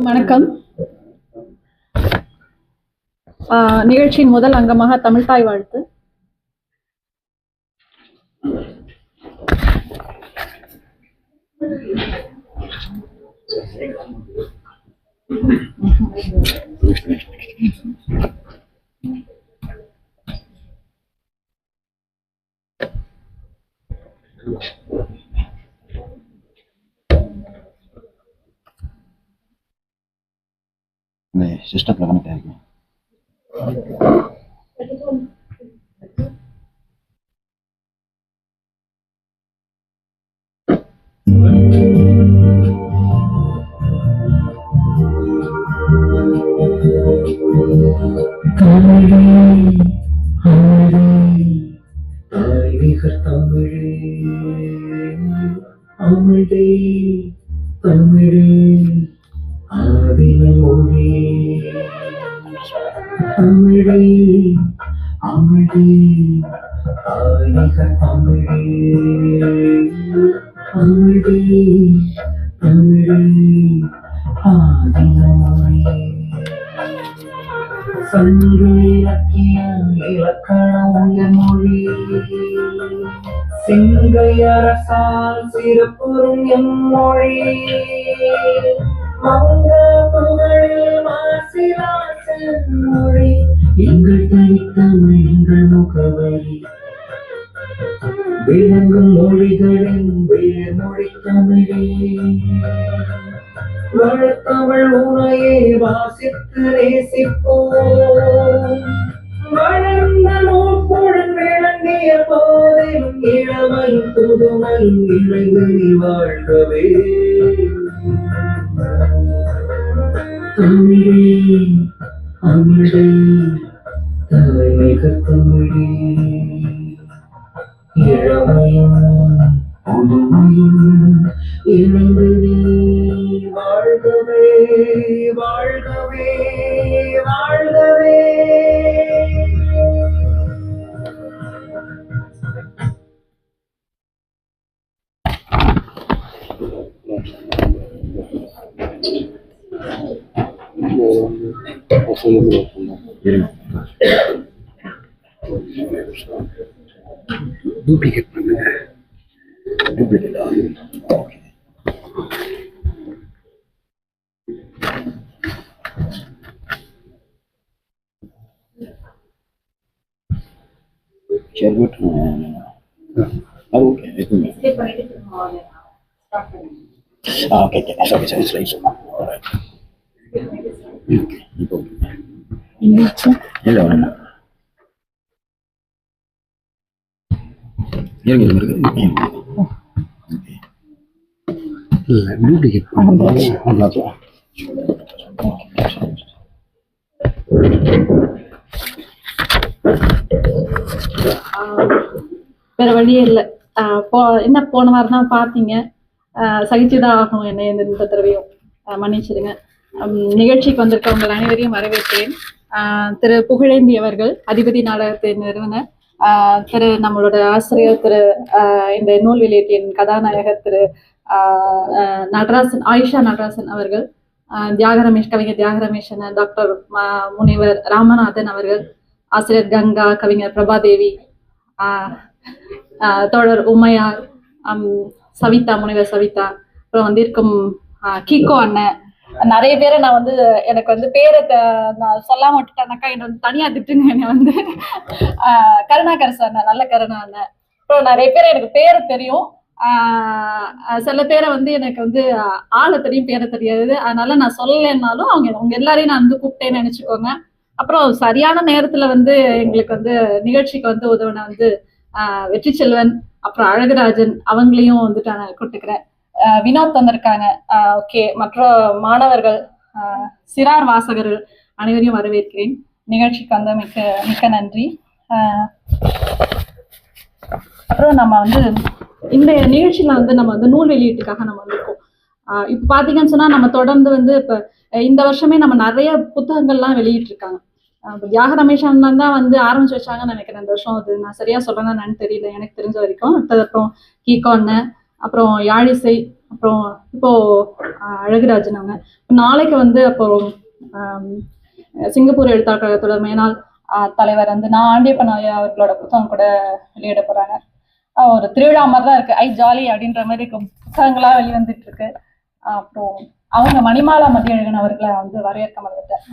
வணக்கம் ஆஹ் நிகழ்ச்சியின் முதல் அங்கமாக தமிழ்தாய் வாழ்த்து Thank you. मैं सिस्टम लगाना चाहेंगे तमिल हमारी आई भी करता हूँ அரசால் சிறப்புறும் எம்மொழி. மங்க புகழில் மாசிலா செம்மொழி. எங்கள் தனித்தமிழ் எங்கள் முகவரி. விளங்கும் மொழிகளின் வேர்மொழி தமிழே வளர்த்தவள் உனையே வாசித்து நேசிப்போம். வளர்ந்த நோக்குடன் விளங்கிய போதிலும் இளமையும் புதுமையும் இணைந்து நீ வாழ்கவே. தமிழே தமிழே தலைமைகள் தமிழே இளமையும் புதுமையும் இணைந்து நீ வாழ்கவே வாழ்கவே வாழ்கவே. இருங்க டூப்ளிகேட் பண்ணுங்க டூப்ளிகேட்டா ஓகே சரி குட் அது ஓகே இருக்குங்க ஆ okay okay sorry sorry sorry இப்போ இல்லை வேணாம் இருங்க இல்லை டூப்ளிகேட் அவ்வளோ வேற வழியே இல்லை ஆஹ் போ என்ன போன வாரம் தான் பார்த்தீங்க? சகிச்சுதான் ஆகணும் என்ன இந்த இந்த தடவையும். மன்னிச்சிடுங்க. நிகழ்ச்சிக்கு வந்திருக்கவங்க அனைவரையும் வரவேற்கிறேன். திரு புகழேந்தி அவர்கள் அதிபதி நாடகத்தின் நிறுவனர். திரு நம்மளோட ஆசிரியர் திரு இந்த நூல் வெளியீட்டின் கதாநாயகர் திரு நடராசன் ஆயிஷா நடராசன் அவர்கள் தியாகரமேஷ் தியாக ரமேஷ் கவிஞர் தியாக ரமேஷன் டாக்டர் முனைவர் ராமநாதன் அவர்கள் ஆசிரியர் கங்கா கவிஞர் பிரபாதேவி தோழர் உமையார் சவிதா முனைவர் சவிதா அப்புறம் வந்து இருக்கும் கிகோ அண்ணன். நிறைய பேரை நான் வந்து எனக்கு வந்து பேரை த- நான் சொல்லாம விட்டுட்டேனாக்கா என்னை வந்து தனியா திட்டுங்க என்னை வந்து கருணாகர் சார் அண்ணன் நல்ல கருணா அண்ணன். அப்புறம் நிறைய பேர் எனக்கு பேரை தெரியும். சில பேரை வந்து எனக்கு வந்து ஆளை தெரியும் பேரை தெரியாது. அதனால நான் சொல்லலைன்னாலும் அவங்க அவங்க எல்லாரையும் நான் வந்து கூப்பிட்டேன்னு நினைச்சுக்கோங்க. அப்புறம் சரியான நேரத்துல வந்து எங்களுக்கு வந்து நிகழ்ச்சிக்கு வந்து உதவின வந்து வெற்றி செல்வன் அப்புறம் அழகுராஜன் அவங்களையும் வந்துட்டு நான் கூட்டுக்கிறேன் வினோத் வந்திருக்காங்க. ஓகே மற்ற மாணவர்கள் சிறார் வாசகர்கள் அனைவரையும் வரவேற்கிறேன். நிகழ்ச்சிக்கு வந்த மிக்க மிக்க நன்றி. அப்புறம் நம்ம வந்து இந்த நிகழ்ச்சியில வந்து நம்ம வந்து நூல் வெளியீட்டுக்காக நம்ம வந்திருக்கோம். இப்போ பார்த்தீங்கன்னு சொன்னால் சொன்னா நம்ம தொடர்ந்து வந்து இப்போ இந்த வருஷமே நம்ம நிறைய புத்தகங்கள்லாம் வெளியிட்டிருக்காங்க. இருக்காங்க தியாக ரமேஷன் தான் வந்து ஆரம்பிச்சு வச்சாங்கன்னு நினைக்கிறேன். இந்த வருஷம் அது நான் சரியா சொல்றேன்னா என்னன்னு தெரியல. எனக்கு தெரிஞ்ச வரைக்கும். அடுத்தது அப்புறம் கீகோன்னு அப்புறம் யாழிசை அப்புறம் இப்போ அழகுராஜன் அவங்க. நாளைக்கு வந்து அப்போ சிங்கப்பூர் எழுத்தாளர் கழகத்தோட மேனாள் தலைவர் வந்து நான் ஆண்டியப்பன் ஐயா அவர்களோட புத்தகம் கூட வெளியிட போறாங்க. ஒரு திருவிழா மாதிரி தான் இருக்கு. ஐ ஜாலி அப்படின்ற மாதிரி இருக்கும். புத்தகங்களா வெளிவந்துட்டு இருக்கு. அப்புறம் அவங்க மணிமாலா மதியழகன் அவர்களை வந்து வரவேற்க மறந்துட்டேன்.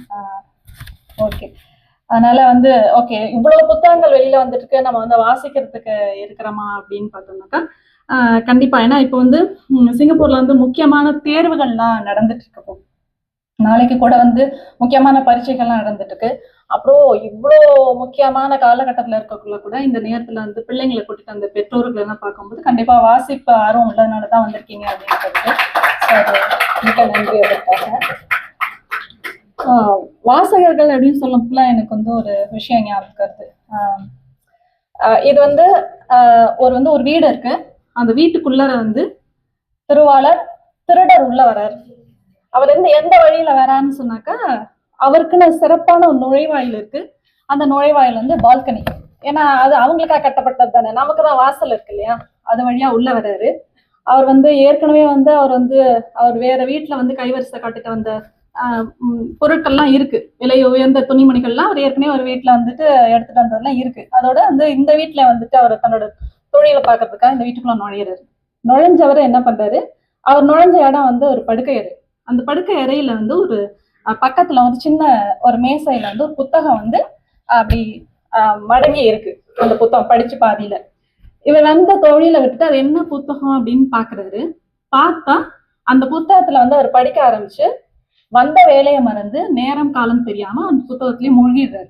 ஓகே அதனால வந்து ஓகே இவ்வளவு புத்தகங்கள் வெளியில வந்துட்டு இருக்கு நம்ம வந்து வாசிக்கிறதுக்கு இருக்கிறோமா அப்படின்னு பார்த்தோம்னாக்கா கண்டிப்பா. ஏன்னா இப்போ வந்து சிங்கப்பூர்ல வந்து முக்கியமான தேர்வுகள்லாம் நடந்துட்டு இருக்கு நாளைக்கு கூட வந்து முக்கியமான பரீட்சைகள்லாம் நடந்துட்டு இருக்கு அப்புறம் இவ்வளோ முக்கியமான காலகட்டத்தில் இருக்கக்குள்ள கூட இந்த நேரத்தில் வந்து பிள்ளைங்களை கூட்டிட்டு அந்த பெற்றோர்கள் எல்லாம் பார்க்கும்போது கண்டிப்பாக வாசிப்பு ஆர்வம் உள்ளதுனால தான் வந்திருக்கீங்க அப்படின்னு சொல்லிட்டு மிக நன்றி அதற்காக. வாசகர்கள் அப்படின்னு சொல்லப்போல எனக்கு வந்து ஒரு விஷயம் ஞாபகம் வருது. இது வந்து ஒரு வந்து ஒரு வீடு இருக்கு. அந்த வீட்டுக்குள்ளார வந்து திருவாளர் திருடர் உள்ள வரார். அவர் வந்து எந்த வழியில வரான்னு சொன்னாக்கா அவருக்குன்னு சிறப்பான ஒரு நுழைவாயில் இருக்கு. அந்த நுழைவாயில் வந்து பால்கனி. ஏன்னா அது அவங்களுக்காக கட்டப்பட்டது தானே. நமக்கு தான் வாசல் இருக்கு இல்லையா? அது வழியா உள்ள வர்றாரு அவர் வந்து ஏற்கனவே வந்து அவர் வந்து அவர் வேற வீட்டுல வந்து கைவரிசை காட்டிட்டு வந்த பொருட்கள்லாம் இருக்கு. விலை உயர்ந்த துணிமணிகள்லாம் அவர் ஏற்கனவே ஒரு வீட்டில் வந்துட்டு எடுத்துட்டு வந்ததெல்லாம் இருக்கு. அதோட வந்து இந்த வீட்டில் வந்துட்டு அவர் தன்னோட தொழிலை பார்க்கறதுக்காக இந்த வீட்டுக்குள்ள நுழையிறாரு. நுழைஞ்சவர் என்ன பண்றாரு? அவர் நுழைஞ்ச இடம் வந்து ஒரு படுக்கை அறை. அந்த படுக்கை அறையில வந்து ஒரு பக்கத்துல வந்து சின்ன ஒரு மேசையில வந்து ஒரு புத்தகம் வந்து அப்படி மடங்கி இருக்கு. அந்த புத்தகம் படிச்சு பாதியில. இவர் வந்த தொழில விட்டுட்டு அது என்ன புத்தகம் அப்படின்னு பாக்குறாரு. பார்த்தா அந்த புத்தகத்துல வந்து அவர் படிக்க ஆரம்பிச்சு வந்த வேலையை மறந்து நேரம் காலம் தெரியாம அந்த புத்தகத்திலேயே மூழ்கிடுறாரு.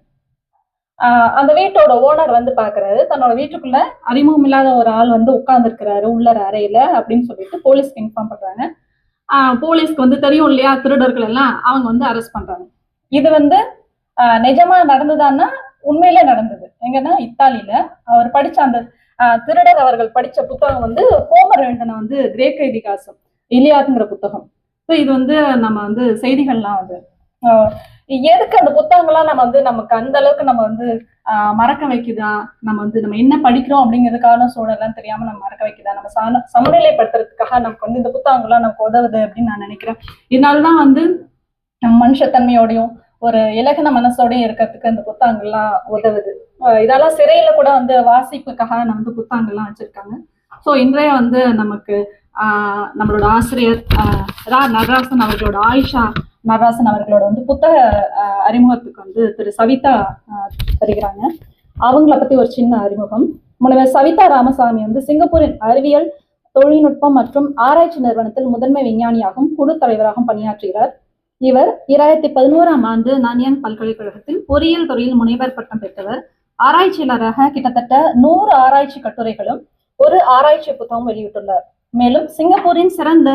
அந்த வீட்டோட ஓனர் வந்து பாக்குறாரு தன்னோட வீட்டுக்குள்ள அறிமுகம் இல்லாத ஒரு ஆள் வந்து உட்கார்ந்துருக்கிறாரு உள்ளர அறையில அப்படின்னு சொல்லிட்டு போலீஸ்க்கு இன்ஃபார்ம் பண்றாங்க. போலீஸ்க்கு வந்து தெரியும் இல்லையா? திருடர்கள் எல்லாம் அவங்க வந்து அரெஸ்ட் பண்றாங்க. இது வந்து நிஜமா நடந்ததான்னா உண்மையிலே நடந்தது. எங்கன்னா இத்தாலியில அவர் படிச்ச அந்த திருடர் அவர்கள் படிச்ச புத்தகம் வந்து ஹோமர் எழுதின வந்து கிரேக்க இதிகாசம் இலியாதுங்கிற புத்தகம். ஸோ இது வந்து நம்ம வந்து செய்திகள்லாம் அது. எதுக்கு அந்த புத்தகங்கள்லாம் நம்ம வந்து நமக்கு அந்த அளவுக்கு நம்ம வந்து மறக்க வைக்குதா? நம்ம வந்து நம்ம என்ன படிக்கிறோம் அப்படிங்கிறதுக்கான சூழல்லாம் தெரியாம நம்ம மறக்க வைக்குதா? நம்ம சம சமநிலைப்படுத்துறதுக்காக நமக்கு வந்து இந்த புத்தகங்கள்லாம் நமக்கு உதவுது அப்படின்னு நான் நினைக்கிறேன். இதனாலதான் வந்து நம்ம மனுஷத்தன்மையோடையும் ஒரு இலகன மனசோடையும் இருக்கிறதுக்கு அந்த புத்தகங்கள்லாம் உதவுது. இதெல்லாம் சிறையில கூட வந்து வாசிப்புக்காக நம்ம வந்து புத்தகங்கள்லாம் வச்சிருக்காங்க. ஸோ இன்றைய வந்து நமக்கு நம்மளோட ஆசிரியர் ரா நடராசன் அவர்களோட ஆயிஷா நடராசன் அவர்களோட வந்து புத்தக அறிமுகத்துக்கு வந்து திரு சவிதா தருகிறாங்க. அவங்கள பத்தி ஒரு சின்ன அறிமுகம். முனைவர் சவிதா ராமசாமி வந்து சிங்கப்பூரின் அறிவியல் தொழில்நுட்பம் மற்றும் ஆராய்ச்சி நிறுவனத்தில் முதன்மை விஞ்ஞானியாகவும் குழு தலைவராகவும் பணியாற்றுகிறார். இவர் இரண்டாயிரத்தி பதினோராம் ஆண்டு நானியாங் பல்கலைக்கழகத்தில் பொறியியல் துறையில் முனைவர் பட்டம் பெற்றவர். ஆராய்ச்சியாளராக கிட்டத்தட்ட நூறு ஆராய்ச்சி கட்டுரைகளும் ஒரு ஆராய்ச்சி புத்தகம் வெளியிட்டுள்ளார். மேலும் சிங்கப்பூரின் சிறந்த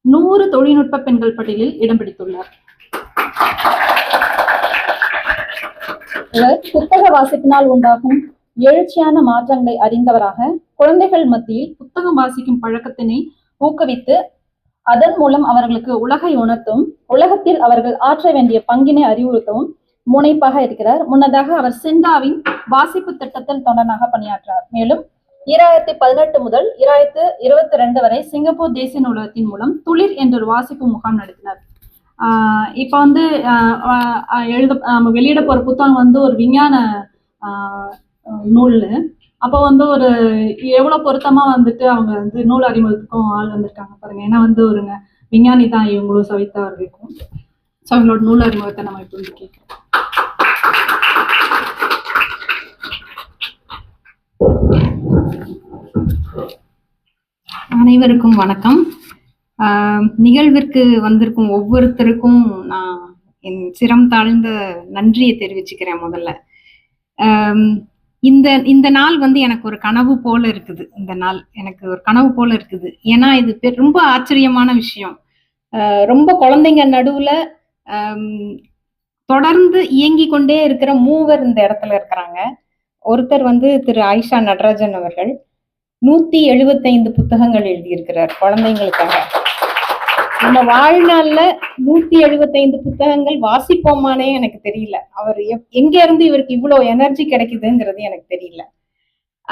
நூறு தொழில்நுட்ப பெண்கள் பட்டியலில் இடம் பிடித்துள்ளார். இவர் புத்தக வாசிப்பினால் உண்டாகும் எழுச்சியான மாற்றங்களை அறிந்தவராக குழந்தைகள் மத்தியில் புத்தகம் வாசிக்கும் பழக்கத்தினை ஊக்குவித்து அதன் மூலம் அவர்களுக்கு உலகை உணர்த்தும் உலகத்தில் அவர்கள் ஆற்ற வேண்டிய பங்கினை அறிவுறுத்தவும் முனைப்பாக இருக்கிறார். முன்னதாக அவர் சிண்டாவின் வாசிப்பு திட்டத்தில் தொண்டனாக பணியாற்றார். மேலும் இராயிரத்தி பதினெட்டு முதல் இராயிரத்து இருபத்தி ரெண்டு வரை சிங்கப்பூர் தேசிய நூலகத்தின் மூலம் துளிர் என்ற ஒரு வாசிப்பு முகாம் நடத்தினார். இப்போ வந்து எழுத நம்ம வெளியிட போகிற புத்தகம் வந்து ஒரு விஞ்ஞான நூல். அப்போ வந்து ஒரு எவ்வளோ பொருத்தமாக வந்துட்டு அவங்க வந்து நூல் அறிமுகத்துக்கும் ஆள் வந்திருக்காங்க பாருங்க. ஏன்னா வந்து ஒருங்க விஞ்ஞானி தான் இவங்களும் சவிதா அவர்களுக்கும். ஸோ அவங்களோட நூல் அறிமுகத்தை நம்ம இப்போ வந்து கேட்குறோம் அனைவருக்கும் வணக்கம். நிகழ்விற்கு வந்திருக்கும் ஒவ்வொருத்தருக்கும் நான் என் சிரம் தாழ்ந்த நன்றியை தெரிவிச்சுக்கிறேன் முதல்ல. இந்த இந்த நாள் வந்து எனக்கு ஒரு கனவு போல இருக்குது. இந்த நாள் எனக்கு ஒரு கனவு போல இருக்குது. ஏன்னா இது ரொம்ப ஆச்சரியமான விஷயம். ரொம்ப குழந்தைங்க நடுவுல தொடர்ந்து இயங்கி கொண்டே இருக்கிற மூவர் இந்த இடத்துல இருக்கிறாங்க. ஒருத்தர் வந்து திரு ஆயிஷா நடராஜன் அவர்கள். நூத்தி எழுபத்தைந்து புத்தகங்கள் எழுதியிருக்கிறார் குழந்தைங்களுக்காக. நம்ம வாழ்நாள்ல நூத்தி எழுபத்தைந்து புத்தகங்கள் வாசிப்போமானே எனக்கு தெரியல. அவர் எப்- எங்க இருந்து இவருக்கு இவ்வளவு எனர்ஜி கிடைக்குதுங்கிறது எனக்கு தெரியல.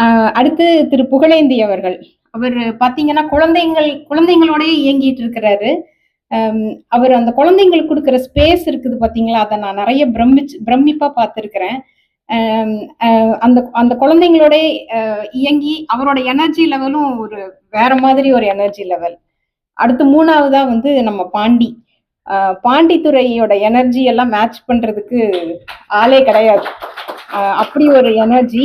ஆஹ் அடுத்து திரு புகழேந்தி அவர்கள். அவர் பாத்தீங்கன்னா குழந்தைங்கள் குழந்தைங்களோடயே இயங்கிட்டு இருக்கிறாரு. அவர் அந்த குழந்தைங்களுக்கு கொடுக்குற ஸ்பேஸ் இருக்குது பாத்தீங்களா? அதை நான் நிறைய பிரமிச்சு பிரமிப்பா பார்த்துருக்கிறேன். அந்த அந்த குழந்தைங்களோட இயங்கி அவரோட எனர்ஜி லெவலும் ஒரு வேற மாதிரி ஒரு எனர்ஜி லெவல் அடுத்து மூணாவதா வந்து நம்ம பாண்டி. பாண்டித்துறையோட எனர்ஜி எல்லாம் மேட்ச் பண்றதுக்கு ஆளே கிடையாது. அப்படி ஒரு எனர்ஜி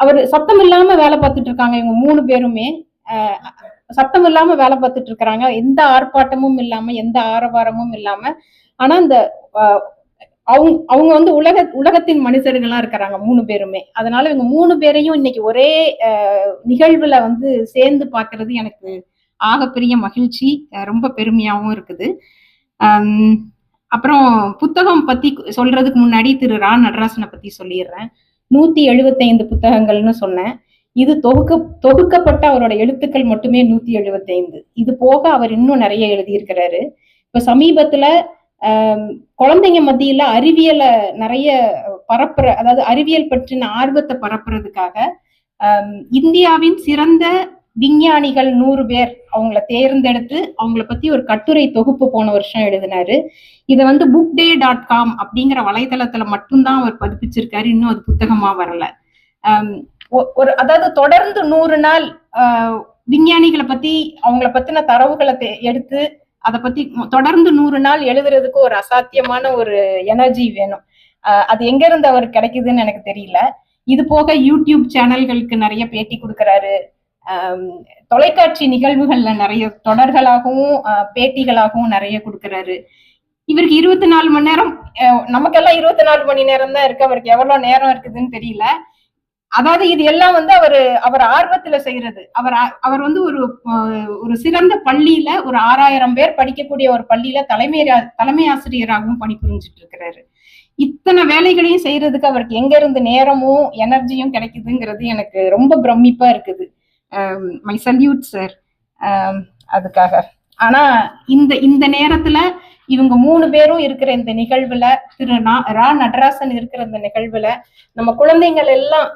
அவர் சத்தம் இல்லாம வேலை பார்த்துட்டு இருக்காங்க இவங்க மூணு பேருமே. சத்தம் இல்லாம வேலை பார்த்துட்டு இருக்கிறாங்க. எந்த ஆர்ப்பாட்டமும் இல்லாம எந்த ஆரவாரமும் இல்லாம. ஆனா இந்த அவங்க அவங்க வந்து உலக உலகத்தின் மனுஷர்களா இருக்கிறாங்க மூணு பேருமே. அதனால இவங்க மூணு பேரையும் இன்னைக்கு ஒரே நிகழ்வுல வந்து சேர்ந்து பார்க்கிறது எனக்கு ஆகப்பெரிய மகிழ்ச்சி ரொம்ப பெருமையாவும் இருக்குது. அப்புறம் புத்தகம் பத்தி சொல்றதுக்கு முன்னாடி திரு ரா நடராசனை பத்தி சொல்லிடுறேன். நூத்தி எழுபத்தைந்து புத்தகங்கள்னு சொன்னேன். இது தொகுக்க தொகுக்கப்பட்ட அவரோட எழுத்துக்கள் மட்டுமே நூத்தி எழுபத்தைந்து இது போக அவர் இன்னும் நிறைய எழுதியிருக்கிறாரு. இப்ப சமீபத்துல குழந்தைங்க மத்தியில அறிவியலை நிறைய பரப்புற அதாவது அறிவியல் பற்றின ஆர்வத்தை பரப்புறதுக்காக இந்தியாவின் சிறந்த விஞ்ஞானிகள் நூறு பேர் அவங்கள தேர்ந்தெடுத்து அவங்கள பத்தி ஒரு கட்டுரை தொகுப்பு போன வருஷம் எழுதினாரு. இதை வந்து புக் டே டாட் காம் அப்படிங்கிற வலைதளத்துல மட்டும்தான் அவர் பதிப்பிச்சிருக்காரு. இன்னும் அது புத்தகமா வரல. ஒ- ஒரு அதாவது தொடர்ந்து நூறு நாள் விஞ்ஞானிகளை பத்தி அவங்கள பத்தின தரவுகளை எடுத்து அதை பத்தி தொடர்ந்து நூறு நாள் எழுதுறதுக்கு ஒரு அசாத்தியமான ஒரு எனர்ஜி வேணும். அது எங்க இருந்து அவர் கிடைக்குதுன்னு எனக்கு தெரியல. இது போக யூடியூப் சேனல்களுக்கு நிறைய பேட்டி கொடுக்கறாரு. தொலைக்காட்சி நிகழ்வுகள்ல நிறைய தொடர்களாகவும் பேட்டிகளாகவும் நிறைய கொடுக்கறாரு. இவருக்கு இருபத்தி நாலு மணி நேரம் நமக்கெல்லாம் இருபத்தி நாலு மணி நேரம் தான் இருக்கு. அவருக்கு எவ்வளவு நேரம் இருக்குதுன்னு தெரியல. அதாவது இது எல்லாம் வந்து அவர் அவர் ஆர்வத்துல செய்யறது. அவர் அவர் வந்து ஒரு ஒரு சிறந்த பள்ளியில ஒரு ஆறாயிரம் பேர் படிக்கக்கூடிய ஒரு பள்ளியில தலைமை தலைமை ஆசிரியராகவும் பணிபுரிஞ்சிட்டு இருக்கிறாரு. இத்தனை வேலைகளையும் செய்யறதுக்கு அவருக்கு எங்க இருந்து நேரமும் எனர்ஜியும் கிடைக்குதுங்கிறது எனக்கு ரொம்ப பிரமிப்பா இருக்குது. My salute sir. அதுக்காக. ஆனா இந்த இந்த நேரத்துல இவங்க மூணு பேரும் இருக்கிற இந்த நிகழ்வுல திரு ரா நடராசன் இருக்கிற இந்த நிகழ்வுல நம்ம குழந்தைகள் எல்லாம்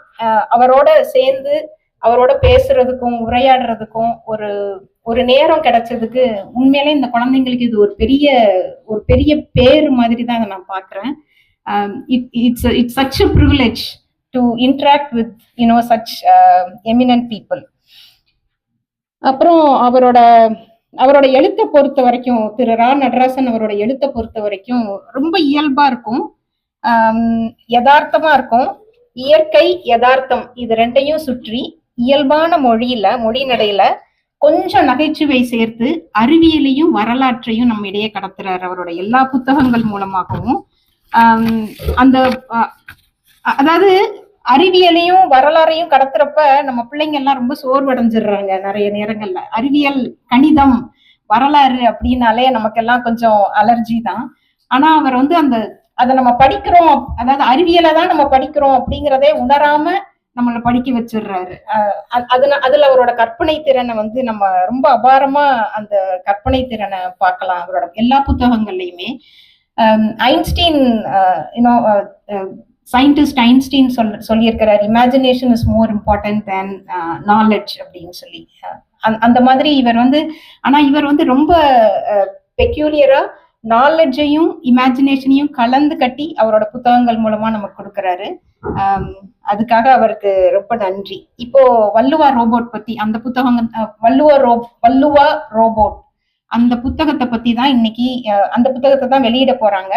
அவரோட சேர்ந்து அவரோட பேசுறதுக்கும் உரையாடுறதுக்கும் ஒரு ஒரு நேரம் கிடைச்சதுக்கு உண்மையிலே இந்த குழந்தைங்களுக்கு இது ஒரு பெரிய ஒரு பெரிய பேர் மாதிரி தான் அதை நான் பாக்குறேன். It's it's such a privilege to interact with you know such eminent people அப்புறம் அவரோட அவரோட எழுத்தை பொறுத்த வரைக்கும் திரு ரா நடராசன் அவரோட எழுத்தை பொறுத்த வரைக்கும் ரொம்ப இயல்பா இருக்கும். யதார்த்தமா இருக்கும். இயற்கை யதார்த்தம் இது ரெண்டையும் சுற்றி இயல்பான மொழியில மொழி நடையில கொஞ்சம் நகைச்சுவை சேர்த்து அறிவியலையும் வரலாற்றையும் நம்ம இடையே கடத்துறாரு அவரோட எல்லா புத்தகங்கள் மூலமாகவும். அந்த அதாவது அறிவியலையும் வரலாறையும் கடத்துறப்ப நம்ம பிள்ளைங்க எல்லாம் ரொம்ப சோர்வடைஞ்சிடுறாங்க நிறைய நேரங்கள்ல. அறிவியல் கணிதம் வரலாறு அப்படின்னாலே நமக்கெல்லாம் கொஞ்சம் அலர்ஜி தான். ஆனா அவர் வந்து அந்த அதை நம்ம படிக்கிறோம் அதாவது அறிவியலை தான் நம்ம படிக்கிறோம் அப்படிங்கிறதே உணராம நம்மளை படிக்க வச்சிடுறாரு. அதுல அதுல அவரோட கற்பனை திறனை வந்து நம்ம ரொம்ப அபாரமா அந்த கற்பனை திறனை பார்க்கலாம். அவரோட எல்லா புத்தகங்கள்லயுமே. Einstein you know scientist Einstein சொல் சொல்லியிருக்கிறார் imagination is more important than knowledge அப்படின்னு சொல்லி. அந்த- மாதிரி இவர் வந்து ஆனா இவர் வந்து ரொம்ப பெக்யூலியரா நாலெட்ஜையும் இமேஜினேஷனையும் கலந்து கட்டி அவரோட புத்தகங்கள் மூலமா நமக்கு கொடுக்கறாரு. அதுக்காக அவருக்கு ரொம்ப நன்றி. இப்போ வள்ளுவா ரோபோட் பத்தி அந்த புத்தகம் வள்ளுவா ரோ வள்ளுவா ரோபோட் அந்த புத்தகத்தை பத்தி தான் இன்னைக்கு அந்த புத்தகத்தை தான் வெளியிட போறாங்க.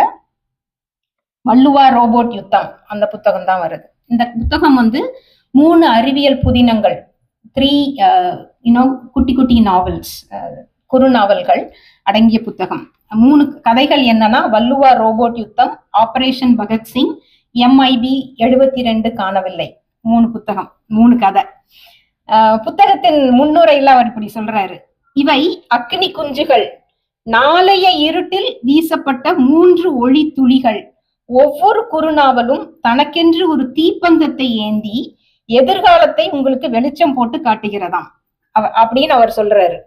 வள்ளுவா ரோபோட் யுத்தம். அந்த புத்தகம் தான் வருது. இந்த புத்தகம் வந்து மூணு அறிவியல் புதினங்கள் த்ரீ யூனோ uh, குட்டி குட்டி நாவல்ஸ் uh, குறு நாவல்கள் அடங்கிய புத்தகம். மூணு கதைகள் என்னன்னா வள்ளுவா ரோபோட் யுத்தம் ஆபரேஷன் பகத்சிங் எம்ஐபி எழுபத்தி ரெண்டு காணவில்லை. மூணு புத்தகம் மூணு கதை. புத்தகத்தின் முன்னுரையில அவர் இப்படி சொல்றாரு. இவை அக்னி குஞ்சுகள். நாளைய இருட்டில் வீசப்பட்ட மூன்று ஒளி துளிகள். ஒவ்வொரு குறுநாவலும் தனக்கென்று ஒரு தீப்பந்தத்தை ஏந்தி எதிர்காலத்தை உங்களுக்கு வெளிச்சம் போட்டு காட்டுகிறதாம். அவ- அப்படின்னு அவர் சொல்றாரு.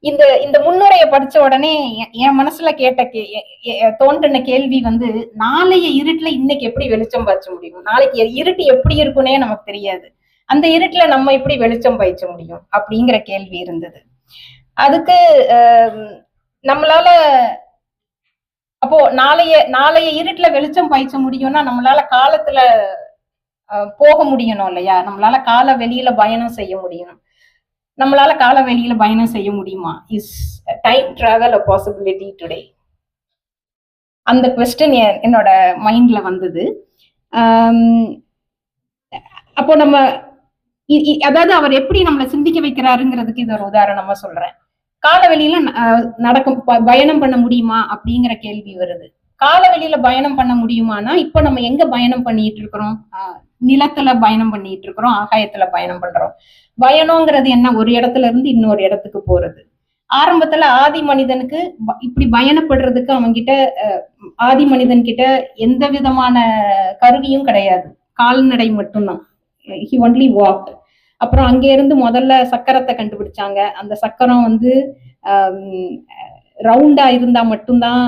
இந்த இந்த முன்னுரையை படிச்ச உடனே என் மனசுல கேட்ட கே தோன்றின கேள்வி வந்து நாளைய இருட்டுல இன்னைக்கு எப்படி வெளிச்சம் பாய்ச்ச முடியும்? நாளைக்கு இருட்டு எப்படி இருக்குன்னே நமக்கு தெரியாது. அந்த இருட்டுல நம்ம எப்படி வெளிச்சம் பாய்ச்ச முடியும்? அப்படிங்கிற கேள்வி இருந்தது. அதுக்கு நம்மளால அப்போ நாளைய நாளைய இருட்டுல வெளிச்சம் பாய்ச்ச முடியும்னா நம்மளால காலத்துல போக முடியணும் இல்லையா? நம்மளால கால வெளியில பயணம் செய்ய முடியும் நம்மளால கால வெளியில பயணம் செய்ய முடியுமா? Is time travel a possibility today அந்த கொஸ்டின் என்னோட மைண்ட்ல வந்தது. அப்போ நம்ம இ- இ- அதாவது அவர் எப்படி நம்மளை சிந்திக்க வைக்கிறாருங்கிறதுக்கு இது ஒரு உதாரணமா சொல்றேன். காலவெளியில ந- நடக்கும் ப- பயணம் பண்ண முடியுமா அப்படிங்கிற கேள்வி வருது. காலவெளியில பயணம் பண்ண முடியுமானா இப்போ நம்ம எங்க பயணம் பண்ணிட்டு இருக்கிறோம்? நிலத்துல பயணம் பண்ணிட்டு இருக்கிறோம் ஆகாயத்துல பயணம் பண்றோம். பயணங்கிறது என்ன? ஒரு இடத்துல இருந்து இன்னொரு இடத்துக்கு போறது. ஆரம்பத்துல ஆதி மனிதனுக்கு இப்படி பயணப்படுறதுக்கு அவன்கிட்ட ஆதி மனிதன் கிட்ட எந்த விதமான கருவியும் கிடையாது. கால்நடை மட்டும்தான். ஹி ஒன்லி வாக் அப்புறம் அங்கே இருந்து முதல்ல சக்கரத்தை கண்டுபிடிச்சாங்க. அந்த சக்கரம் வந்து ரவுண்டா இருந்தா மட்டும்தான்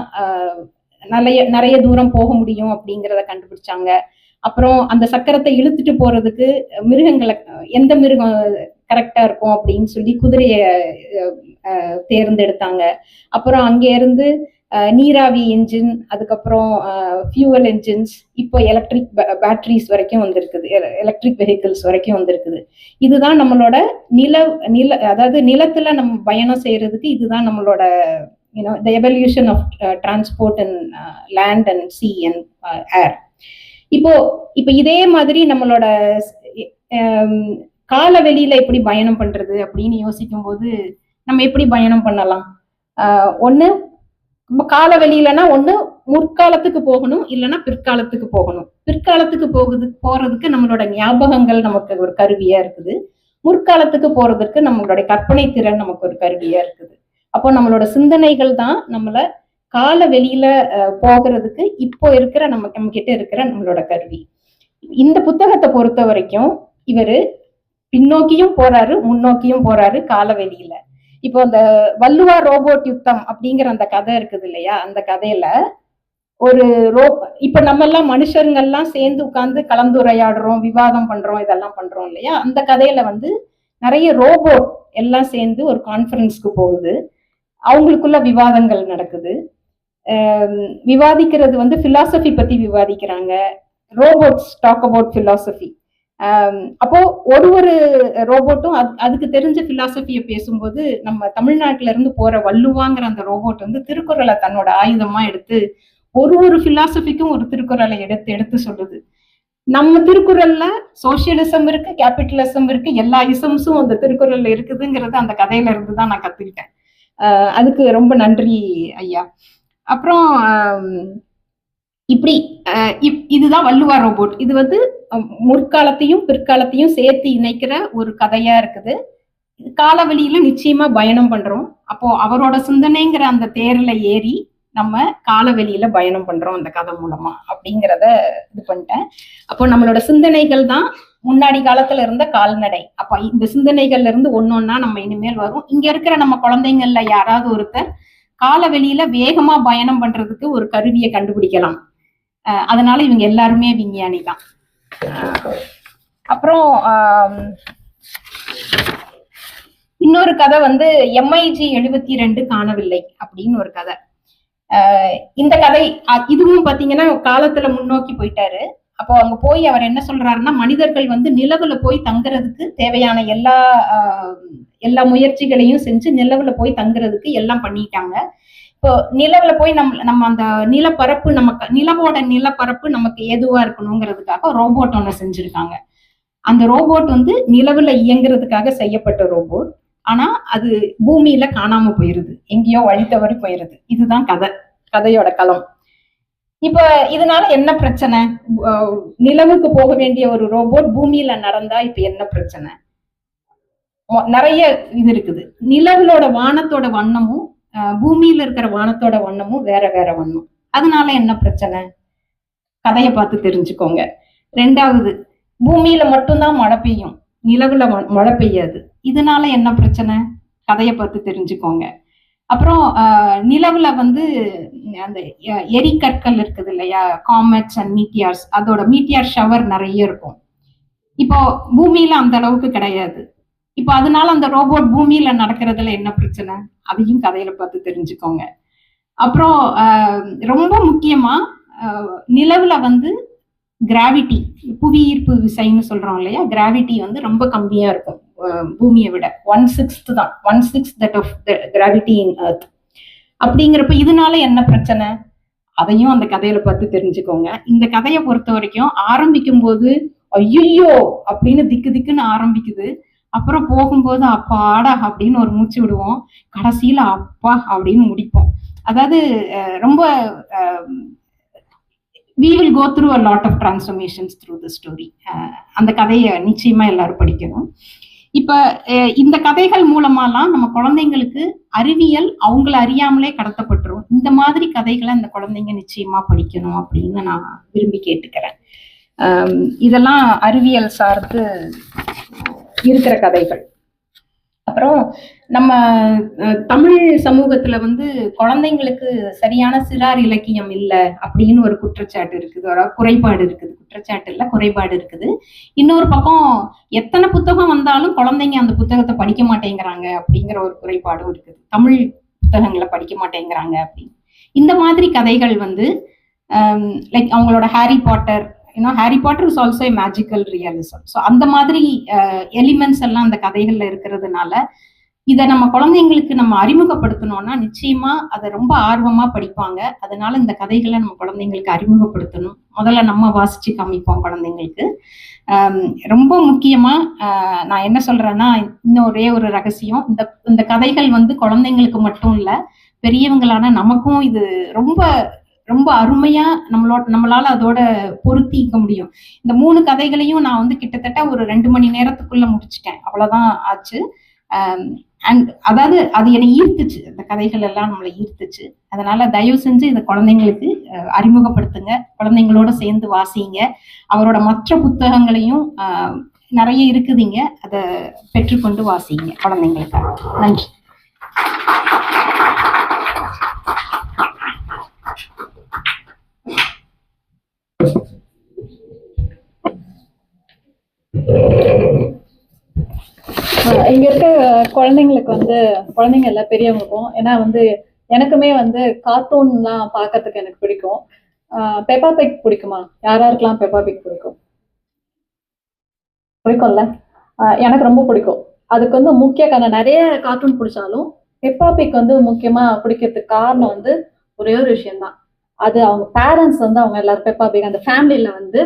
நிறைய நிறைய தூரம் போக முடியும் அப்படிங்கிறத கண்டுபிடிச்சாங்க. அப்புறம் அந்த சக்கரத்தை இழுத்துட்டு போறதுக்கு மிருகங்களை எந்த மிருகம் கரெக்டா இருக்கும் அப்படின்னு சொல்லி குதிரைய தேர்ந்தெடுத்தாங்க. அப்புறம் அங்கே இருந்து நீராவி என்ஜின் அதுக்கப்புறம் ஃபியூவல் என்ஜின்ஸ் இப்போ எலக்ட்ரிக் பேட்டரிஸ் வரைக்கும் வந்திருக்குது. எலக்ட்ரிக் வெஹிக்கிள்ஸ் வரைக்கும் வந்திருக்குது. இதுதான் நம்மளோட நில நில அதாவது நிலத்துல நம்ம பயணம் செய்யறதுக்கு இதுதான் நம்மளோட you know the evolution of transport and land and sea and air இப்போ இப்போ இதே மாதிரி நம்மளோட கால வெளியில எப்படி பயணம் பண்றது அப்படின்னு யோசிக்கும் போது நம்ம எப்படி பயணம் பண்ணலாம்? ஒன்று நம்ம கால வெளியிலனா ஒண்ணு முற்காலத்துக்கு போகணும் இல்லைன்னா பிற்காலத்துக்கு போகணும். பிற்காலத்துக்கு போகுது போறதுக்கு நம்மளோட ஞாபகங்கள் நமக்கு ஒரு கருவியா இருக்குது. முற்காலத்துக்கு போறதுக்கு நம்மளுடைய கற்பனை திறன் நமக்கு ஒரு கருவியா இருக்குது. அப்போ நம்மளோட சிந்தனைகள் தான் நம்மள கால வெளியில போகிறதுக்கு இப்போ இருக்கிற நம்ம நம்ம கிட்ட இருக்கிற நம்மளோட கருவி. இந்த புத்தகத்தை பொறுத்த வரைக்கும் இவரு பின்னோக்கியும் போறாரு முன்னோக்கியும் போறாரு கால வெளியில. இப்போ அந்த வல்லுவா ரோபோட் யுத்தம் அப்படிங்கிற அந்த கதை இருக்குது இல்லையா? அந்த கதையில ஒரு ரோ இப்ப நம்ம எல்லாம் மனுஷங்கள்லாம் சேர்ந்து உட்கார்ந்து கலந்துரையாடுறோம் விவாதம் பண்றோம் இதெல்லாம் பண்றோம் இல்லையா? அந்த கதையில வந்து நிறைய ரோபோட் எல்லாம் சேர்ந்து ஒரு கான்ஃபரன்ஸ்க்கு போகுது. அவங்களுக்குள்ள விவாதங்கள் நடக்குது. விவாதிக்கிறது வந்து பிலாசபி பத்தி விவாதிக்கிறாங்க. ரோபோட்ஸ் டாக் அபவுட் பிலாசபி அப்போ ஒரு ஒரு ரோபோட்டும் அது அதுக்கு தெரிஞ்ச பிலாசபியை பேசும்போது நம்ம தமிழ்நாட்டுல இருந்து போற வள்ளுவாங்கிற அந்த ரோபோட் வந்து திருக்குறளை தன்னோட ஆயுதமா எடுத்து ஒரு ஒரு பிலாசபிக்கும் ஒரு திருக்குறளை எடுத்து எடுத்து சொல்லுது. நம்ம திருக்குறள்ல சோசியலிசம் இருக்கு கேபிட்டலிசம் இருக்கு எல்லா இசம்ஸும் அந்த திருக்குறள்ல இருக்குதுங்கிறது அந்த கதையில இருந்து தான் நான் கத்துக்கிட்டேன். அதுக்கு ரொம்ப நன்றி ஐயா. அப்புறம் இப்படி இப்- இதுதான் வள்ளுவா ரோபோட் இது வந்து முற்காலத்தையும் பிற்காலத்தையும் சேர்த்து இணைக்கிற ஒரு கதையா இருக்குது. காலவெளியில நிச்சயமா பயணம் பண்றோம். அப்போ அவரோட சிந்தனைங்கிற அந்த தேர்ல ஏறி நம்ம காலவெளியில பயணம் பண்றோம் அந்த கதை மூலமா அப்படிங்கிறத இது பண்ணிட்டேன். அப்போ நம்மளோட சிந்தனைகள் தான் முன்னாடி காலத்துல இருந்த கால்நடை. அப்ப இந்த சிந்தனைகள்ல இருந்து ஒன்னொன்னா நம்ம இனிமேல் வரும். இங்க இருக்கிற நம்ம குழந்தைங்கள்ல யாராவது ஒருத்தர் காலவெளியில வேகமா பயணம் பண்றதுக்கு ஒரு கருவியை கண்டுபிடிக்கலாம். அதனால இவங்க எல்லாருமே விஞ்ஞானி தான். அப்புறம் இன்னொரு கதை வந்து எம்ஐஜி எழுபத்தி ரெண்டு காணவில்லை அப்படின்னு ஒரு கதை. இந்த கதை இதுவும் பாத்தீங்கன்னா காலத்துல முன்னோக்கி போயிட்டாரு. அப்போ அங்க போய் அவர் என்ன சொல்றாருன்னா மனிதர்கள் வந்து நிலவுல போய் தங்குறதுக்கு தேவையான எல்லா ஆஹ், எல்லா முயற்சிகளையும் செஞ்சு நிலவுல போய் தங்குறதுக்கு எல்லாம் பண்ணிட்டாங்க. இப்போ நிலவுல போய் நம்ம நம்ம அந்த நிலப்பரப்பு நமக்கு நிலவோட நிலப்பரப்பு நமக்கு ஏதுவா இருக்கணுங்கிறதுக்காக ரோபோட் ஒண்ணு செஞ்சிருக்காங்க. அந்த ரோபோட் வந்து நிலவுல இயங்குறதுக்காக செய்யப்பட்ட ரோபோட் ஆனா அது பூமியில காணாம போயிருது. எங்கேயோ வழி தவறி போயிருது. இதுதான் கதை. கதையோட களம். இப்ப இதனால என்ன பிரச்சனை? நிலவுக்கு போக வேண்டிய ஒரு ரோபோட் பூமியில நடந்தா இப்ப என்ன பிரச்சனை? நிறைய இது இருக்குது. நிலவுலோட வானத்தோட வண்ணமும் பூமியில இருக்கிற வானத்தோட வண்ணமும் வேற வேற வண்ணம். அதனால என்ன பிரச்சனை? கதையை பார்த்து தெரிஞ்சுக்கோங்க. ரெண்டாவது பூமியில மட்டும்தான் மழை பெய்யும். நிலவுல ம- மழை பெய்யாது. இதனால என்ன பிரச்சனை? கதையை பார்த்து தெரிஞ்சுக்கோங்க. அப்புறம் நிலவுல வந்து அந்த எ- எரிக்கற்கள் இருக்குது இல்லையா? Comets and meteors. அதோட மீட்டியார் ஷவர் நிறைய இருக்கும். இப்போ பூமியில அந்த அளவுக்கு கிடையாது. இப்போ அதனால அந்த ரோபோட் பூமியில நடக்கிறதுல என்ன பிரச்சனை? அதையும் கதையில பார்த்து தெரிஞ்சுக்கோங்க. அப்புறம் ரொம்ப முக்கியமா நிலவுல வந்து கிராவிட்டி புவி ஈர்ப்பு விசைன்னு சொல்றோம் இல்லையா? கிராவிட்டி வந்து ரொம்ப கம்மியா இருக்கும். பூமியை விட. ஒன் சிக்ஸ்த் தான். One six that of gravity in earth அப்படிங்கிறப்ப இதனால என்ன பிரச்சனை? அதையும் அந்த கதையில பார்த்து தெரிஞ்சுக்கோங்க. இந்த கதையை பொறுத்த வரைக்கும் ஆரம்பிக்கும் போது ஐயோ அப்படின்னு திக்கு திக்குன்னு ஆரம்பிக்குது. அப்புறம் போகும்போது அப்பாடா அப்படின்னு ஒரு மூச்சு விடுவோம். கடைசியில அப்பா அப்படின்னு முடிப்போம். அதாவது ரொம்ப we will go through a lot of transformations through the story அந்த கதையை நிச்சயமா எல்லாரும் படிக்கணும். இப்ப இந்த கதைகள் மூலமாலாம் நம்ம குழந்தைங்களுக்கு அறிவியல் அவங்கள அறியாமலே கடத்தப்பட்டுரும். இந்த மாதிரி கதைகளை அந்த குழந்தைங்க நிச்சயமா படிக்கணும் அப்படின்னு நான் விரும்பி கேட்டுக்கிறேன். இதெல்லாம் அறிவியல் சார்ந்து இருக்கிற கதைகள். அப்புறம் நம்ம தமிழ் சமூகத்துல வந்து குழந்தைங்களுக்கு சரியான சிறார் இலக்கியம் இல்லை அப்படின்னு ஒரு குற்றச்சாட்டு இருக்குது. அதாவது குறைபாடு இருக்குது. குற்றச்சாட்டு இல்லை குறைபாடு இருக்குது. இன்னொரு பக்கம் எத்தனை புத்தகம் வந்தாலும் குழந்தைங்க அந்த புத்தகத்தை படிக்க மாட்டேங்கிறாங்க அப்படிங்கிற ஒரு குறைபாடும் இருக்குது. தமிழ் புத்தகங்களை படிக்க மாட்டேங்கிறாங்க அப்படின்னு. இந்த மாதிரி கதைகள் வந்து லைக் அவங்களோட ஹாரி பாட்டர் ஏன்னா Harry Potter is also a magical realism so அந்த மாதிரி uh, எலிமெண்ட்ஸ் எல்லாம் அந்த கதைகள்ல இருக்கிறதுனால இதை நம்ம குழந்தைங்களுக்கு நம்ம அறிமுகப்படுத்தணும்னா நிச்சயமா அதை ரொம்ப ஆர்வமா படிப்பாங்க. அதனால இந்த கதைகளை நம்ம குழந்தைங்களுக்கு அறிமுகப்படுத்தணும். முதல்ல நம்ம வாசிச்சு காமிப்போம் குழந்தைங்களுக்கு. Um, ரொம்ப முக்கியமா ஆஹ், நான் என்ன சொல்றேன்னா இன்னும் ஒரே ஒரு ரகசியம். இந்த இந்த கதைகள் வந்து குழந்தைங்களுக்கு மட்டும் இல்ல பெரியவங்களான நமக்கும் இது ரொம்ப ரொம்ப அருமையா நம்மளோட நம்மளால அதோட பொருத்திக்க முடியும். இந்த மூணு கதைகளையும் நான் வந்து கிட்டத்தட்ட ஒரு ரெண்டு மணி நேரத்துக்குள்ள முடிச்சிட்டேன். அவ்வளவுதான் ஆச்சு. அண்ட் அதாவது அது என்னை ஈர்த்துச்சு. அந்த கதைகள் எல்லாம் நம்மளை ஈர்த்துச்சு. அதனால தயவு செஞ்சு இந்த குழந்தைங்களுக்கு அறிமுகப்படுத்துங்க. குழந்தைங்களோட சேர்ந்து வாசிங்க. அவரோட மற்ற புத்தகங்களையும் நிறைய இருக்குதுங்க. அதை பெற்றுக்கொண்டு வாசிங்க குழந்தைங்களுக்காக நன்றி. இங்க இருக்க குழந்தைங்களுக்கு வந்து குழந்தைங்க இல்ல பெரியவங்களுக்கும் ஏன்னா வந்து எனக்குமே வந்து கார்ட்டூன்லாம் பார்க்கறதுக்கு எனக்கு பிடிக்கும். பெப்பா பிக் பிடிக்குமா? யாராருக்கெல்லாம் பெப்பா பிக் பிடிக்கும்? பிடிக்கும்ல? ஆஹ் எனக்கு ரொம்ப பிடிக்கும். அதுக்கு வந்து முக்கிய காரணம் நிறைய கார்ட்டூன் பிடிச்சாலும் பெப்பா பிக் வந்து முக்கியமா பிடிக்கிறதுக்கு காரணம் வந்து ஒரே ஒரு விஷயம்தான். அது அவங்க பேரண்ட்ஸ் வந்து அவங்க எல்லாரும் பெப்பா பிக் அந்த ஃபேமிலியில வந்து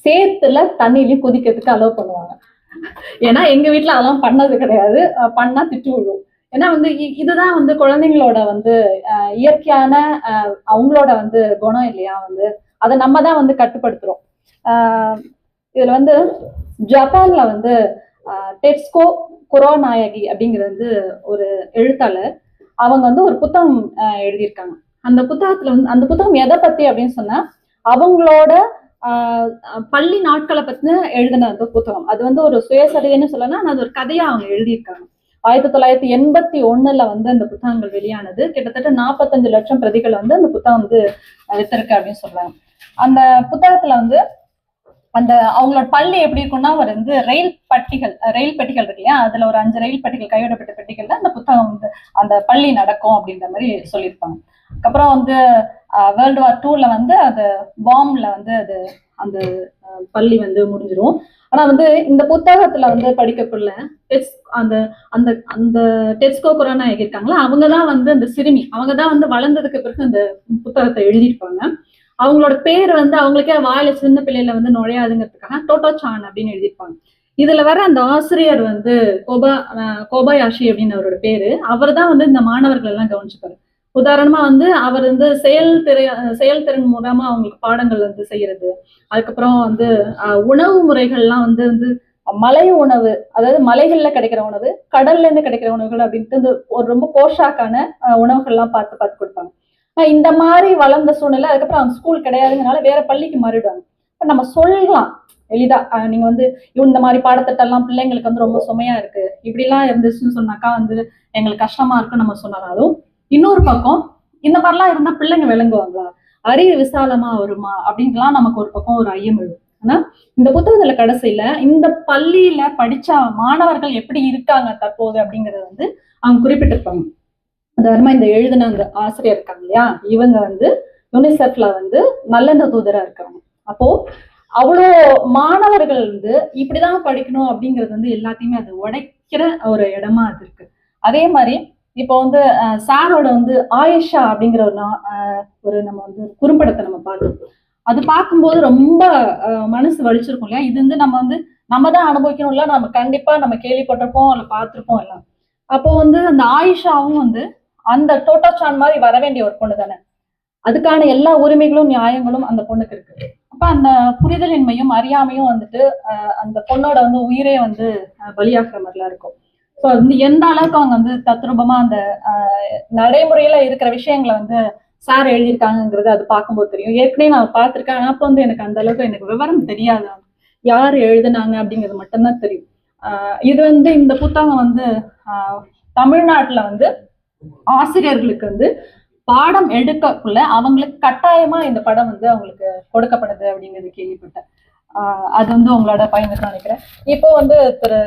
சேத்துல தண்ணிலையும் குதிக்கிறதுக்கு அலோவ் பண்ணுவாங்க. ஏன்னா எங்க வீட்டுல அதெல்லாம் பண்ணது கிடையாது. பண்ணா திட்டு விழும். ஏன்னா வந்து இதுதான் வந்து குழந்தைங்களோட வந்து இயற்கையான அவங்களோட வந்து குணம் இல்லையா வந்து. அதை நம்ம தான் வந்து கட்டுப்படுத்துறோம். இதுல வந்து ஜப்பான்ல வந்து டெட்ஸ்கோ குரோநாயகி அப்படிங்கிறது வந்து ஒரு எழுத்தாளர். அவங்க வந்து ஒரு புத்தகம் எழுதியிருக்காங்க. அந்த புத்தகத்துல வந்து அந்த புத்தகம் எதை பத்தி அப்படின்னு சொன்னா அவங்களோட பள்ளி நாட்களை பத்தின எழுதின அந்த புத்தகம். அது வந்து ஒரு சுயசரிதைன்னு சொல்லலாம். அது ஒரு கதையா அவங்க எழுதியிருக்காங்க. ஆயிரத்தி தொள்ளாயிரத்தி எண்பத்தி ஒண்ணுல வந்து அந்த புத்தகங்கள் வெளியானது. கிட்டத்தட்ட நாற்பத்தஞ்சு லட்சம் பிரதிகள் வந்து அந்த புத்தகம் வந்து வித்திருக்கு அப்படின்னு சொல்றாங்க அந்த புத்தகத்துல வந்து அந்த அவங்களோட பள்ளி எப்படி இருக்கும்னா ஒரு வந்து ரயில் பட்டிகள் ரயில் பெட்டிகள் இருக்கு இல்லையா? அதுல ஒரு அஞ்சு ரயில் பெட்டிகள் கைவிடப்பட்ட பெட்டிகள்ல அந்த புத்தகம் வந்து அந்த பள்ளி நடக்கும் அப்படின்ற மாதிரி சொல்லியிருப்பாங்க. அதுக்கப்புறம் வந்து வேர்ல்டு வார் டூல வந்து அது பாம்ல வந்து அது அந்த பள்ளி வந்து முடிஞ்சிரும். ஆனா வந்து இந்த புத்தகத்துல வந்து படிக்கக்குள்ள டெஸ் அந்த அந்த அந்த டெஸ்கோ குரானா இருக்காங்களா அவங்க தான் வந்து அந்த சிறுமி அவங்க தான் வந்து வளர்ந்ததுக்கு பிறகு அந்த புத்தகத்தை எழுதியிருப்பாங்க. அவங்களோட பேர் வந்து அவங்களுக்கே வாயில சின்ன பிள்ளையில வந்து நுழையாதுங்கிறதுக்காக டோட்டோ சான் அப்படின்னு எழுதியிருப்பாங்க. இதுல வர அந்த ஆசிரியர் வந்து கோபா கோபாயாஷி அப்படின்னு அவரோட பேரு. அவர் தான் வந்து இந்த மாணவர்கள் எல்லாம் கவனிச்சுப்பாரு. உதாரணமா வந்து அவர் வந்து செயல்திறை செயல்திறன் மூலமா அவங்களுக்கு பாடங்கள் வந்து செய்யறது. அதுக்கப்புறம் வந்து உணவு முறைகள்லாம் வந்து வந்து மலை உணவு அதாவது மலைகள்ல கிடைக்கிற உணவு கடல்ல இருந்து கிடைக்கிற உணவுகள் அப்படின்ட்டு இந்த ஒரு ரொம்ப போஷாக்கான உணவுகள்லாம் பார்த்து பார்த்து கொடுப்பாங்க. இந்த மாதிரி வளர்ந்த சூழ்நிலை அதுக்கப்புறம் அவங்க ஸ்கூல் கிடையாதுங்கனால வேற பள்ளிக்கு மாறிடுவாங்க. இப்போ நம்ம சொல்லலாம் எளிதா. நீங்க வந்து "ஐயோ, இந்த மாதிரி பாடத்திட்டம்லாம் பிள்ளைங்களுக்கு வந்து ரொம்ப சுமையா இருக்கு. இப்படிலாம் இருந்துச்சுன்னு சொன்னாக்கா வந்து எங்களுக்கு கஷ்டமா இருக்குன்னு நம்ம சொன்னாலும் இன்னொரு பக்கம் இந்த மாதிரிலாம் இருந்தா பிள்ளைங்க விளங்குவாங்களா? அறிவு விசாலமா வருமா? அப்படின்லாம் நமக்கு ஒரு பக்கம் ஒரு ஐயம் எழுதும் ஆனா இந்த புத்தகத்துல கடைசியில இந்த பள்ளியில படிச்ச மாணவர்கள் எப்படி இருக்காங்க தற்போது அப்படிங்கறத வந்து அவங்க குறிப்பிட்டிருப்பாங்க. உதாரணமா இந்த எழுதின அந்த ஆசிரியர் இருக்காங்க இல்லையா? இவங்க வந்து யூனிசெஃப்ல வந்து நல்லெண்ண தூதரா இருக்காங்க. அப்போ அவ்வளோ மாணவர்கள் வந்து இப்படிதான் படிக்கணும் அப்படிங்கிறது வந்து எல்லாத்தையுமே அது உடைக்கிற ஒரு இடமா அது இருக்கு. அதே மாதிரி இப்போ வந்து அஹ், சாரோட வந்து ஆயிஷா அப்படிங்கிற ஒரு நா- அஹ், ஒரு நம்ம வந்து குறும்படத்தை நம்ம பார்க்கணும் அது பார்க்கும்போது ரொம்ப அஹ், மனசு வலிச்சிருக்கும் இல்லையா? இது வந்து நம்ம வந்து நம்ம தான் அனுபவிக்கணும்ல நம்ம கண்டிப்பா நம்ம கேள்விப்பட்டிருப்போம் இல்லை பார்த்திருப்போம் எல்லாம். அப்போ வந்து அந்த ஆயிஷாவும் வந்து அந்த டோட்டாச்சான் மாதிரி வர வேண்டிய ஒரு பொண்ணு தானே? அதுக்கான எல்லா உரிமைகளும் நியாயங்களும் அந்த பொண்ணுக்கு இருக்கு. அப்ப அந்த புரிதலின்மையும் அறியாமையும் வந்துட்டு அஹ், அந்த பொண்ணோட வந்து உயிரே வந்து பலியாகிற மாதிரிலாம் இருக்கும். ஸோ வந்து எந்த அளவுக்கு அவங்க வந்து தத்ரூபமா அந்த நடைமுறையில இருக்கிற விஷயங்களை வந்து சார் எழுதியிருக்காங்கிறது அது பார்க்கும்போது தெரியும். ஏற்கனவே நான் பார்த்துருக்கேன். அப்போ வந்து எனக்கு அந்த அளவுக்கு எனக்கு விவரம் தெரியாது. யார் எழுதுனாங்க அப்படிங்கிறது மட்டும்தான் தெரியும். இது வந்து இந்த புத்தகம் வந்து தமிழ்நாட்டில் வந்து ஆசிரியர்களுக்கு வந்து பாடம் எடுக்கக்குள்ள அவங்களுக்கு கட்டாயமா இந்த படம் வந்து அவங்களுக்கு கொடுக்கப்படுது அப்படிங்கிறது கேள்விப்பட்டேன். அது வந்து உங்களோட பயந்துக்கு நினைக்கிறேன். இப்போ வந்து திரு